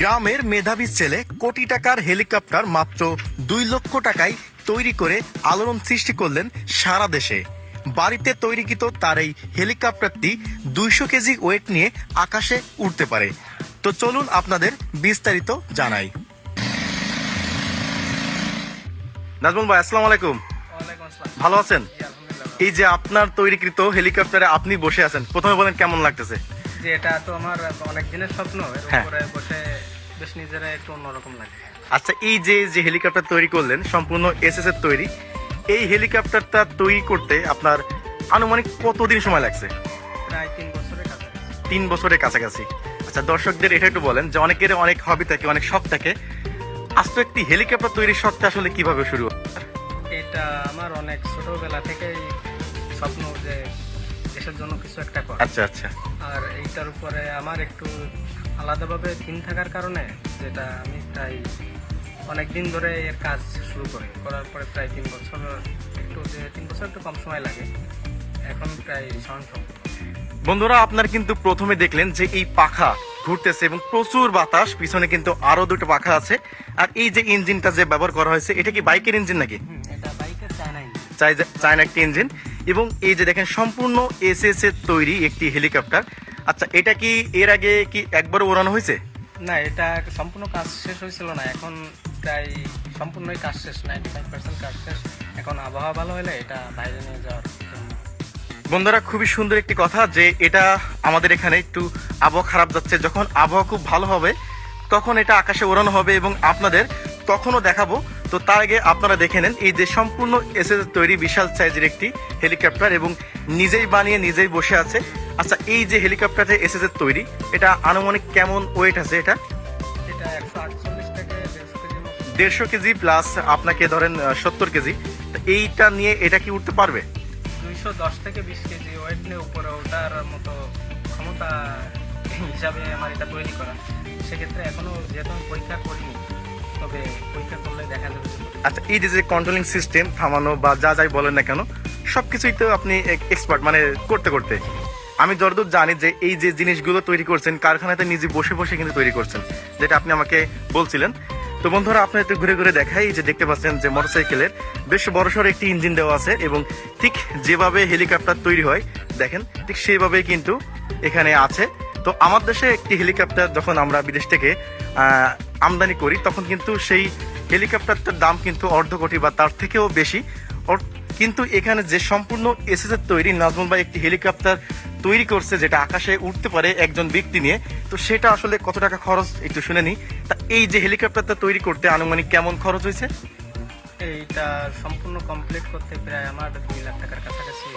গ্রামের মেধাবী ছেলে কোটি টাকার হেলিকপ্টার মাত্র দুই লক্ষ টাকায় তৈরি করে আলোড়ন সৃষ্টি করলেন সারা দেশে। বাড়িতে তৈরিকৃত তার এই হেলিকপ্টারটি দুইশো কেজি ওয়েট নিয়ে আকাশে উঠতে পারে। তো চলুন আপনাদের বিস্তারিত জানাই। নাজমুল ভাই আসসালামু আলাইকুম। ভালো আছেন? এই যে আপনার তৈরিকৃত হেলিকপ্টারে আপনি বসে আছেন প্রথমে বলেন কেমন লাগতেছে? যে এটা তো আমার অনেক দিনের স্বপ্ন এর হ্যাঁ। উপরে বসে বেশ নিজেরা একটু অন্যরকম লাগে। আচ্ছা এই যে যে হেলিকপ্টার তৈরি করলেন সম্পূর্ণ এসএস এর তৈরি এই হেলিকপ্টারটা তৈরি করতে আপনার আনুমানিক কতদিন সময় লাগছে? প্রায় তিন বছরের কাছাকাছি। তিন বছরের কাছাকাছি। আচ্ছা দর্শকদের এটা একটু বলেন যে অনেকের অনেক হবি থাকে অনেক শখ থাকে। আস্ত একটি হেলিকপ্টার তৈরির শখটা আসলে কীভাবে শুরু? এটা আমার অনেক ছোটবেলা থেকেই স্বপ্ন যে দেশের জন্য কিছু একটা করা। আচ্ছা আচ্ছা। আর এইটার উপরে আমার একটু আলাদাভাবে থিম থাকার কারণে যেটা আমি প্রায় অনেক দিন ধরে এর কাজ শুরু করি। করার পরে প্রায় তিন বছর একটু যে তিন বছর একটু কম সময় লাগে। এখন প্রায় সংখ্যক বন্ধুরা আপনার কিন্তু প্রথমে দেখলেন যে এই পাখা ঘুরতেছে এবং প্রচুর বাতাস পিছনে কিন্তু আরও দুটো পাখা আছে। আর এই যে ইঞ্জিনটা যে ব্যবহার করা হয়েছে এটা কি বাইকের ইঞ্জিন নাকি? এটা বাইকের চায়না চাই চায়না একটি ইঞ্জিন। এবং এই যে দেখেন সম্পূর্ণ এস এস এর তৈরি একটি হেলিকপ্টার। আচ্ছা এটা কি এর আগে কি একবার ওড়ানো হয়েছে? না এটা সম্পূর্ণ কাজ শেষ হয়েছিল না। এখন প্রায় সম্পূর্ণই কাজ শেষ নাইনটি ফাইভ পার্সেন্ট কাজ শেষ। এখন আবহাওয়া ভালো হলে এটা বাইরে নিয়ে যাওয়ার বন্ধুরা খুবই সুন্দর একটি কথা যে এটা আমাদের এখানে একটু আবহাওয়া খারাপ যাচ্ছে। যখন আবহাওয়া খুব ভালো হবে তখন এটা আকাশে ওড়ানো হবে এবং আপনাদের তখনও দেখাবো তো তার আগে আপনারা দেখে নেন এই যে সম্পূর্ণ এসএস তৈরি বিশাল সাইজের একটি হেলিকপ্টার এবং নিজেই বানিয়ে নিজেই বসে আছে। আচ্ছা এই যে হেলিকপ্টারে এসএস এর তৈরি এটা আনুমানিক কেমন ওয়েট আছে এটা? দেড়শো কেজি প্লাস আপনাকে ধরেন সত্তর কেজি। তো এইটা নিয়ে এটা কি উঠতে পারবে? দুইশো দশ থেকে বিশ কেজি ওয়েট নিয়ে উপরে ওঠার মতো ক্ষমতা হিসাবে আমার এটা তৈরি করা। সেক্ষেত্রে এখনও যেহেতু আমি পরীক্ষা করিনি আচ্ছা এই যে যে কন্ট্রোলিং সিস্টেম থামানো বা যা যাই বলেন না কেন, সবকিছুই তো আপনি এক্সপার্ট মানে করতে করতে। আমি যতদূর জানি যে এই যে জিনিসগুলো তৈরি করছেন, কারখানাতে নিজে বসে বসে কিন্তু তৈরি করছেন, যেটা আপনি আমাকে বলছিলেন। তো বন্ধুরা আপনি একটু ঘুরে ঘুরে দেখাই যে দেখতে পাচ্ছেন যে মোটরসাইকেলের বেশ বড়সড় একটি ইঞ্জিন দেওয়া আছে এবং ঠিক যেভাবে হেলিকপ্টার তৈরি হয়, দেখেন ঠিক সেইভাবেই কিন্তু এখানে আছে। তো আমার দেশে একটি হেলিকপ্টার যখন আমরা বিদেশ থেকে আমদানি করি তখন কিন্তু সেই হেলিকপ্টারটার দাম কিন্তু অর্ধ কোটি বা তার থেকেও বেশি। কিন্তু এখানে যে সম্পূর্ণ এসএস এর তৈরি নাজমুল ভাই একটি হেলিকপ্টার তৈরি করছে যেটা আকাশে উঠতে পারে একজন ব্যক্তি নিয়ে তো সেটা আসলে কত টাকা খরচ একটু শুনে নি তা এই যে হেলিকপ্টারটা তৈরি করতে আনুমানিক কেমন খরচ হয়েছে? এইটা সম্পূর্ণ কমপ্লিট করতে প্রায় আমার দুই লাখ টাকার কাছাকাছি।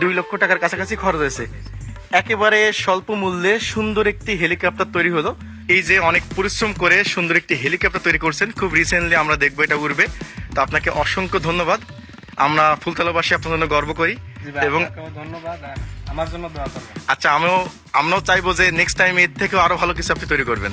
দুই লক্ষ টাকার কাছাকাছি খরচ হয়েছে। একেবারে স্বল্প মূল্যে সুন্দর একটি হেলিকপ্টার তৈরি হলো। এই যে অনেক পরিশ্রম করে সুন্দর একটি হেলিকপ্টার তৈরি করছেন খুব রিসেন্টলি আমরা দেখব এটা উড়বে। তো আপনাকে অসংখ্য ধন্যবাদ। আমরা ফুলতলাবাসী আপনার জন্য গর্ব করি এবং ধন্যবাদ আমার জন্য আচ্ছা আমিও আমরাও চাইব যে নেক্সট টাইম এর থেকেও আরও ভালো কিছু আপনি তৈরি করবেন।